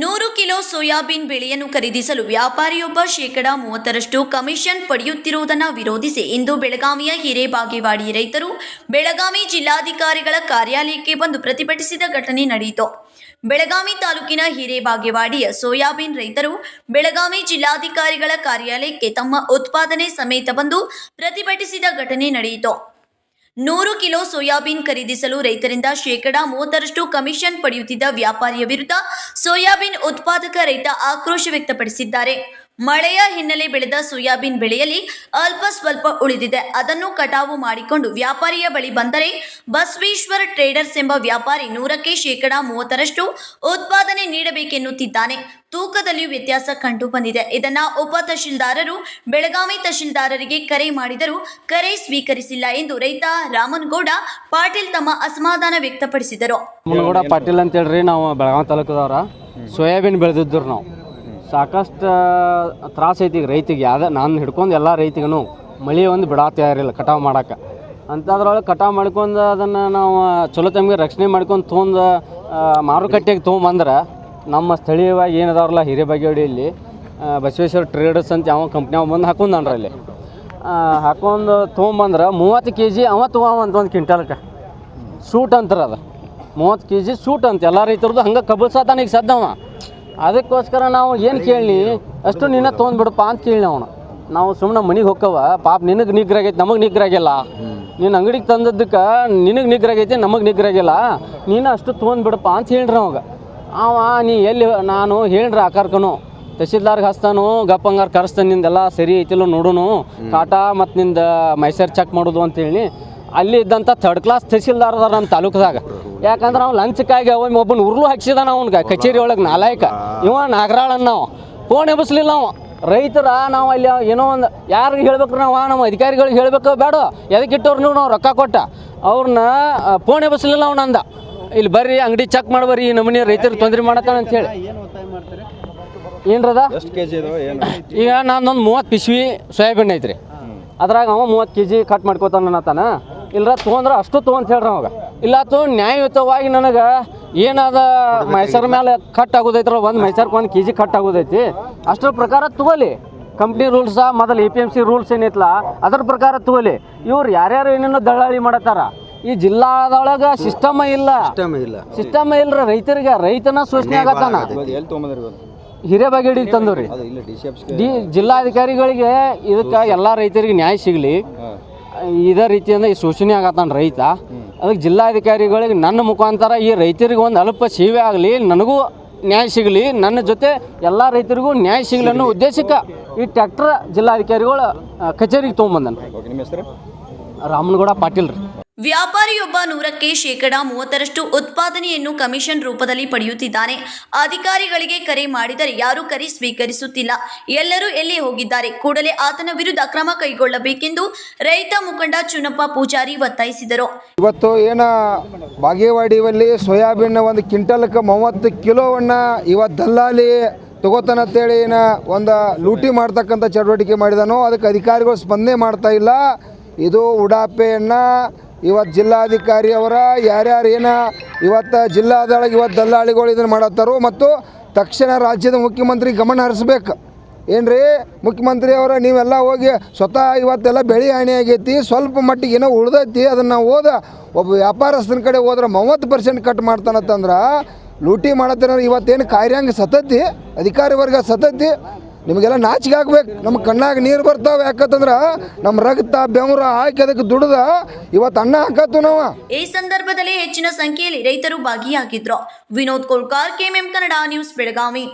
ನೂರು kilo soybean ಬೆಳೆಯನ್ನು ಖರೀದಿಸಲು ವ್ಯಾಪಾರಿಯೊಬ್ಬ ಶೇಕಡಾ ಮೂವತ್ತರಷ್ಟು ಕಮಿಷನ್ ಪಡೆಯುತ್ತಿರುವುದನ್ನು ವಿರೋಧಿಸಿ ಇಂದು ಬೆಳಗಾವಿಯ ಹಿರೇಬಾಗೇವಾಡಿ ರೈತರು ಬೆಳಗಾವಿ ಜಿಲ್ಲಾಧಿಕಾರಿಗಳ ಕಾರ್ಯಾಲಯಕ್ಕೆ ಬಂದು ಪ್ರತಿಭಟಿಸಿದ ಘಟನೆ ನಡೆಯಿತು. ಬೆಳಗಾವಿ ತಾಲೂಕಿನ ಹಿರೇಬಾಗೇವಾಡಿಯ ಸೋಯಾಬೀನ್ ರೈತರು ಬೆಳಗಾವಿ ಜಿಲ್ಲಾಧಿಕಾರಿಗಳ ಕಾರ್ಯಾಲಯಕ್ಕೆ ತಮ್ಮ ಉತ್ಪಾದನೆ ಸಮೇತ ಬಂದು ಪ್ರತಿಭಟಿಸಿದ ಘಟನೆ ನಡೆಯಿತು. ನೂರು ಕಿಲೋ ಸೋಯಾಬೀನ್ ಖರೀದಿಸಲು ರೈತರಿಂದ ಶೇಕಡಾ ಮೂವತ್ತರಷ್ಟು ಕಮಿಷನ್ ಪಡೆಯುತ್ತಿದ್ದ ವ್ಯಾಪಾರಿಯ ವಿರುದ್ಧ ಸೋಯಾಬೀನ್ ಉತ್ಪಾದಕ ರೈತ ಆಕ್ರೋಶ ವ್ಯಕ್ತಪಡಿಸಿದ್ದಾರೆ. ಮಳೆಯ ಹಿನ್ನೆಲೆ ಬೆಳೆದ ಸೋಯಾಬೀನ್ ಬೆಳೆಯಲ್ಲಿ ಅಲ್ಪ ಸ್ವಲ್ಪ ಉಳಿದಿದೆ. ಅದನ್ನು ಕಟಾವು ಮಾಡಿಕೊಂಡು ವ್ಯಾಪಾರಿಯ ಬಳಿ ಬಂದರೆ ಬಸವೇಶ್ವರ ಟ್ರೇಡರ್ಸ್ ಎಂಬ ವ್ಯಾಪಾರಿ ನೂರಕ್ಕೆ ಶೇಕಡಾ ಮೂವತ್ತರಷ್ಟು ಉತ್ಪಾದನೆ ನೀಡಬೇಕೆನ್ನುತ್ತಿದ್ದಾನೆ. ತೂಕದಲ್ಲಿಯೂ ವ್ಯತ್ಯಾಸ ಕಂಡು ಬಂದಿದೆ ಇದನ್ನ ಉಪ ತಹಶೀಲ್ದಾರರು, ಬೆಳಗಾವಿ ತಹಶೀಲ್ದಾರರಿಗೆ ಕರೆ ಮಾಡಿದರೂ ಕರೆ ಸ್ವೀಕರಿಸಿಲ್ಲ ಎಂದು ರೈತ ರಾಮನಗೌಡ ಪಾಟೀಲ್ ತಮ್ಮ ಅಸಮಾಧಾನ ವ್ಯಕ್ತಪಡಿಸಿದರು. ಪಾಟೀಲ್ ಅಂತ ಹೇಳ್ರಿ ನಾವು ಬೆಳಗಾವಿ ತಾಲೂಕದವರ. ಸೋಯಾಬೀನ್ ಬೆಳೆದಿದ್ದರು ನಾವು. ಸಾಕಷ್ಟು ತ್ರಾಸ ಐತಿ ಈಗ ರೈತಿಗೆ. ಯಾವ್ದು ನಾನು ಹಿಡ್ಕೊಂಡು ಎಲ್ಲ ರೈತಿಗೂ ಮಳೆ ಒಂದು ಬಿಡಾ ತಯಾರಿಲ್ಲ ಕಟಾವು ಮಾಡೋಕೆ. ಅಂಥದ್ರೊಳಗೆ ಕಟಾವು ಮಾಡ್ಕೊಂಡು ಅದನ್ನು ನಾವು ಚಲೋ ತಮಗೆ ರಕ್ಷಣೆ ಮಾಡ್ಕೊಂಡು ತೊಗೊಂಡು ಮಾರುಕಟ್ಟೆಗೆ ತೊಗೊಂಬಂದ್ರೆ ನಮ್ಮ ಸ್ಥಳೀಯವಾಗಿ ಏನದಾವ್ರಲ್ಲ ಹಿರೇಬಾಗೇವಾಡಿಯಲ್ಲಿ ಇಲ್ಲಿ ಬಸವೇಶ್ವರ ಟ್ರೇಡರ್ಸ್ ಅಂತ ಯಾವ ಕಂಪ್ನಿ ಅವ ಬಂದು ಅಲ್ಲಿ. ಆ, ಹಾಕೊಂಡು ತೊಗೊಂಬಂದ್ರೆ ಮೂವತ್ತು ಕೆ ಜಿ ಅವ ತೊಗೊಂಬಂತ ಒಂದು ಕ್ವಿಂಟಲ್ಗೆ ಸೂಟ್ ಅಂತಾರೆ ಅದು. ಮೂವತ್ತು ಕೆ ಜಿ ಸೂಟ್ ಅಂತ. ಎಲ್ಲ ರೈತರದ್ದು ಹಂಗೆ ಕಬಲ್ಸಾತಾನ ಈಗ ಸದ್ದವ ಅದಕ್ಕೋಸ್ಕರ ನಾವು ಏನು ಕೇಳಿ ಅಷ್ಟು ನಿನ್ನ ತೊಗೊಂಡ್ಬಿಡಪ್ಪ ಅಂತ ಕೇಳಿ ಅವನು. ನಾವು ಸುಮ್ಮನೆ ಮನೆಗೆ ಹೋಕ್ಕವ ಪಾಪ ನಿನಗೆ ನಿಗ್ರ ಆಗೈತೆ ನಮಗೆ ನಿಗ್ರಾಗಿಲ್ಲ. ನೀನು ಅಂಗಡಿಗೆ ತಂದದ್ದಕ್ಕೆ ನಿನಗೆ ನಿಗ್ರ ಆಗೈತೆ ನಮಗೆ ನಿಗ್ರ ಆಗಿಲ್ಲ ನೀನು ಅಷ್ಟು ತೊಗೊಂಡ್ಬಿಡಪ್ಪ ಅಂತ ಹೇಳ್ರಿ ಅವಾಗ. ಅವ, ನೀ ಎಲ್ಲಿ, ನಾನು ಹೇಳ್ರಿ ಕರ್ಕನು. ತಹಸೀಲ್ದಾರ್ಗೆ ಹಸ್ತಾನು ಗಪ್ಪಂಗಾರ ಕರೆಸ್ತಾನೆ ನಿಂದೆಲ್ಲ ಸರಿ ಐತಿಲ್ಲ ನೋಡೋನು. ಕಾಟ ಮತ್ತು ನಿಂದ ಮೈಸೂರು ಚೆಕ್ ಮಾಡೋದು ಅಂತೇಳಿ ಅಲ್ಲಿ ಇದ್ದಂಥ ಥರ್ಡ್ ಕ್ಲಾಸ್ ತಹಸೀಲ್ದಾರ್ ಅದಾರ ನಮ್ಮ ತಾಲೂಕದಾಗ. ಯಾಕಂದ್ರೆ ಅವ್ನು ಲಂಚಕ್ಕಾಗಿ ಅವನ್ ಒಬ್ಬನ ಉರುಳು ಹಾಕ್ಸಿದಾನ ಅವ್ನಿಗೆ ಕಚೇರಿ ಒಳಗೆ ನಾಲಾಯಕ. ಇವ ನಾಗರಾಳನ್ ನಾವು. ಫೋನ್ ಎಬ್ಸ್ಲಿಲ್ಲ ಅವ. ರೈತರ ನಾವು ಅಲ್ಲಿ ಏನೋ ಒಂದು ಯಾರಿಗೆ ಹೇಳ್ಬೇಕು ನಾವು? ನಮ್ಮ ಅಧಿಕಾರಿಗಳಿಗೆ ಹೇಳ್ಬೇಕು ಬೇಡ. ಎದಕ್ಕೆ ಇಟ್ಟವ್ರು ನೀವು? ನಾವು ರೊಕ್ಕ ಕೊಟ್ಟ. ಅವ್ರನ್ನ ಫೋನ್ ಎಬ್ಸ್ಲಿಲ್ಲ ಅವನಂದ ಅಂದ. ಇಲ್ಲಿ ಬರ್ರಿ ಅಂಗಡಿ ಚೆಕ್ ಮಾಡಿ ಬರ್ರಿ ಈ ನಮೂನಿ ರೈತರಿಗೆ ತೊಂದರೆ ಮಾಡತ್ತಾನ ಅಂತ ಹೇಳಿ. ಏನ್ರದ ಈಗ ನಾನೊಂದು ಮೂವತ್ತು ಪಿಶ್ವಿ ಸೋಯಾಬೀನ್ ಐತ್ರಿ. ಅದ್ರಾಗ ಅವ ಮೂವತ್ತು ಕೆ ಜಿ ಕಟ್ ಮಾಡ್ಕೋತಾನ ಅನ್ನತಾನ ಇಲ್ರ ತೊಗೊಂಡ್ರೆ ಅಷ್ಟು ತೊಗೊಂತ ಹೇಳ್ರಿ ಅವಾಗ. ಇಲ್ಲ ತೊ ನ್ಯಾಯಯುತವಾಗಿ ನನಗೆ ಏನದ ಮೈಸೂರು ಮೇಲೆ ಕಟ್ ಆಗೋದೈತ್ರ ಒಂದು ಮೈಸೂರ್ಗೆ ಒಂದು ಕೆ ಜಿ ಕಟ್ ಆಗೋದೈತಿ. ಅಷ್ಟರ ಪ್ರಕಾರ ತಗೋಲಿ. ಕಂಪ್ನಿ ರೂಲ್ಸ ಮೊದಲು A P M C rules ಏನೈತಲ್ಲ ಅದ್ರ ಪ್ರಕಾರ ತಗೋಲಿ. ಇವ್ರು ಯಾರ್ಯಾರು ಏನೇನೋ ದಳ್ಳಾಳಿ ಮಾಡತ್ತಾರ ಈ ಜಿಲ್ಲಾದೊಳಗೆ ಸಿಸ್ಟಮ್ ಇಲ್ಲ. ಇಲ್ಲ. ಸಿಸ್ಟಮ್ ಇಲ್ಲರ ರೈತರಿಗೆ. ರೈತನ ಸೂಚನೆ ಆಗತ್ತಾನ. ಹಿರೇಬಾಗೇಡಿ ತಂದವ್ರಿ. ಅದು ಡಿ ಜಿಲ್ಲಾಧಿಕಾರಿಗಳಿಗೆ ಇದಕ್ಕೆ ಎಲ್ಲ ರೈತರಿಗೆ ನ್ಯಾಯ ಸಿಗಲಿ. ಇದೇ ರೀತಿಯಿಂದ ಈ ಶೋಷಣೆ ಆಗತ್ತಾನ ರೈತ. ಅದಕ್ಕೆ ಜಿಲ್ಲಾಧಿಕಾರಿಗಳಿಗೆ ನನ್ನ ಮುಖಾಂತರ ಈ ರೈತರಿಗೆ ಒಂದು ಅಲ್ಪ ಸೇವೆ ಆಗಲಿ ನನಗೂ ನ್ಯಾಯ ಸಿಗಲಿ ನನ್ನ ಜೊತೆ ಎಲ್ಲ ರೈತರಿಗೂ ನ್ಯಾಯ ಸಿಗಲಿ ಅನ್ನೋ ಉದ್ದೇಶಕ್ಕೆ ಈ ಟ್ರ್ಯಾಕ್ಟರ್ ಜಿಲ್ಲಾಧಿಕಾರಿಗಳು ಕಚೇರಿಗೆ ತೊಗೊಂಬಂದನು. ರಾಮನಗೌಡ ಪಾಟೀಲ್ ರೀ ವ್ಯಾಪಾರಿಯೊಬ್ಬ ನೂರಕ್ಕೆ ಶೇಕಡಾ ಮೂವತ್ತರಷ್ಟು ಉತ್ಪಾದನೆಯನ್ನು ಕಮಿಷನ್ ರೂಪದಲ್ಲಿ ಪಡೆಯುತ್ತಿದ್ದಾನೆ. ಅಧಿಕಾರಿಗಳಿಗೆ ಕರೆ ಮಾಡಿದರೆ ಯಾರೂ ಕರೆ ಸ್ವೀಕರಿಸುತ್ತಿಲ್ಲ. ಎಲ್ಲರೂ ಎಲ್ಲಿ ಹೋಗಿದ್ದಾರೆ. ಕೂಡಲೇ ಆತನ ವಿರುದ್ಧ ಕ್ರಮ ಕೈಗೊಳ್ಳಬೇಕೆಂದು ರೈತ ಮುಖಂಡ ಚುನಪ್ಪ ಪೂಜಾರಿ ಒತ್ತಾಯಿಸಿದರು. ಇವತ್ತು ಏನ ಬಾಗೇವಾಡಿಯಲ್ಲಿ ಸೋಯಾಬೀನ್ ಒಂದು ಕ್ವಿಂಟಲ್ಗೆ ಮೂವತ್ತು ಕಿಲೋವನ್ನ ಇವತ್ತು ದಲ್ಲಾಲಿ ತಗೋತಾನಂತೇಳಿ ಏನ ಒಂದು ಲೂಟಿ ಮಾಡ್ತಕ್ಕಂಥ ಚಟುವಟಿಕೆ ಮಾಡಿದಾನೋ, ಅದಕ್ಕೆ ಅಧಿಕಾರಿಗಳು ಸ್ಪಂದನೆ ಮಾಡ್ತಾ ಇಲ್ಲ. ಇದು ಉಡಾಪೆಯನ್ನು ಇವತ್ತು ಜಿಲ್ಲಾಧಿಕಾರಿ ಅವರ, ಯಾರ್ಯಾರು ಏನ ಇವತ್ತು ಜಿಲ್ಲಾದೊಳಗೆ ಇವತ್ತು ದಲ್ಲಾಳಿಗಳು ಇದನ್ನು ಮಾಡತ್ತಾರೋ ಮತ್ತು ತಕ್ಷಣ ರಾಜ್ಯದ ಮುಖ್ಯಮಂತ್ರಿ ಗಮನ ಹರಿಸ್ಬೇಕು. ಏನ್ರಿ? ಮುಖ್ಯಮಂತ್ರಿ ಅವರ, ನೀವೆಲ್ಲ ಹೋಗಿ ಸ್ವತಃ ಇವತ್ತೆಲ್ಲ ಬೆಳೆ ಹಾನಿ ಆಗೈತಿ, ಸ್ವಲ್ಪ ಮಟ್ಟಿಗೆ ಏನೋ ಉಳ್ದೈತಿ, ಅದನ್ನು ಹೋದ ಒಬ್ಬ ವ್ಯಾಪಾರಸ್ಥನ ಕಡೆ ಹೋದ್ರೆ ಮೂವತ್ತು ಪರ್ಸೆಂಟ್ ಕಟ್ ಮಾಡ್ತಾನಂತಂದ್ರೆ ಲೂಟಿ ಮಾಡತ್ತಾರ ಇವತ್ತೇನು ಕಾರ್ಯಾಂಗ ಸತತಿ, ಅಧಿಕಾರಿ ವರ್ಗ ಸತತಿ ನಿಮಗೆಲ್ಲ ನಾಚಿಗೆ ಹಾಕ್ಬೇಕು ನಮ್ಮ ಕಣ್ಣಾಗ ನೀರು ಬರ್ತಾವೆ ಯಾಕಂತಂದ್ರೆ ನಮ್ಮ ರಕ್ತ ಬೆವರ ಹಾಕಿ ಅದಕ್ಕೆ ದುಡ್ದ ಇವತ್ತು ಅನ್ನ ಹಾಕತ್ತು ನಾವು. ಈ ಸಂದರ್ಭದಲ್ಲಿ ಹೆಚ್ಚಿನ ಸಂಖ್ಯೆಯಲ್ಲಿ ರೈತರು ಭಾಗಿಯಾಗಿದ್ರು. Vinod Kolkar, KMM Kannada news, Belagavi.